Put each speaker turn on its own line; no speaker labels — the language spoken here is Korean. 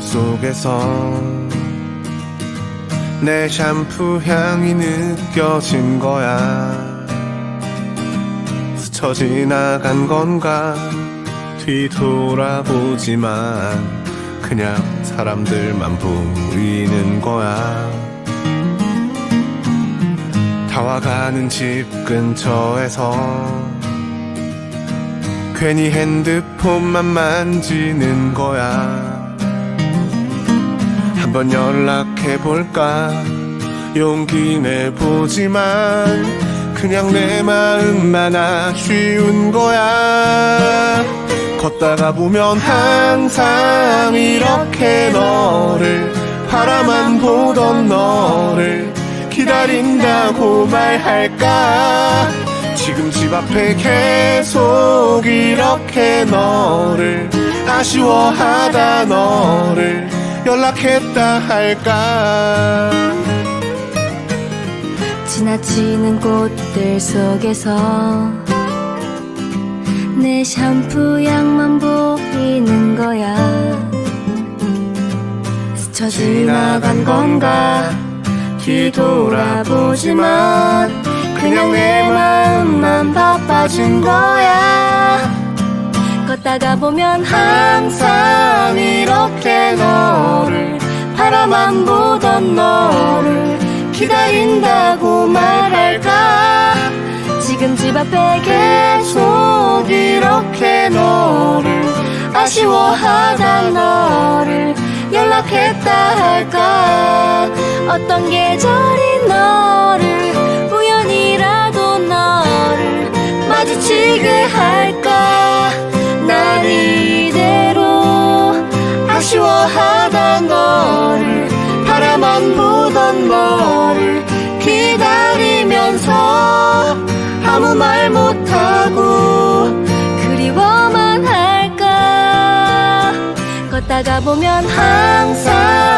속에서 내 샴푸 향이 느껴진 거야. 스쳐 지나간 건가 뒤돌아보지만 그냥 사람들만 보이는 거야. 다와가는 집 근처에서 괜히 핸드폰만 만지는 거야. 한번 연락해볼까? 용기 내보지만 그냥 내 마음만 아쉬운 거야. 걷다가 보면 항상 이렇게 너를 바라만 보던 너를 기다린다고 말할까 지금 집 앞에 계속 이렇게 너를 아쉬워하다 너를 연락했다 할까?
지나치는 꽃들 속에서 내 샴푸 향만 보이는 거야. 스쳐 지나간 건가? 뒤돌아보지만 그냥 내 마음만 바빠진 거야. 걷다가 보면 항상 이렇게 너를 바라만 보던 너를 기다린다고 말할까? 지금 집 앞에 계속 이렇게 너를 아쉬워하다 너를 연락했다 할까? 어떤 계절이 너를 마주치게 할까 난 이대로 아쉬워하다 너를 바라만 보던 너를 기다리면서 아무 말 못하고 그리워만 할까? 걷다가 보면 항상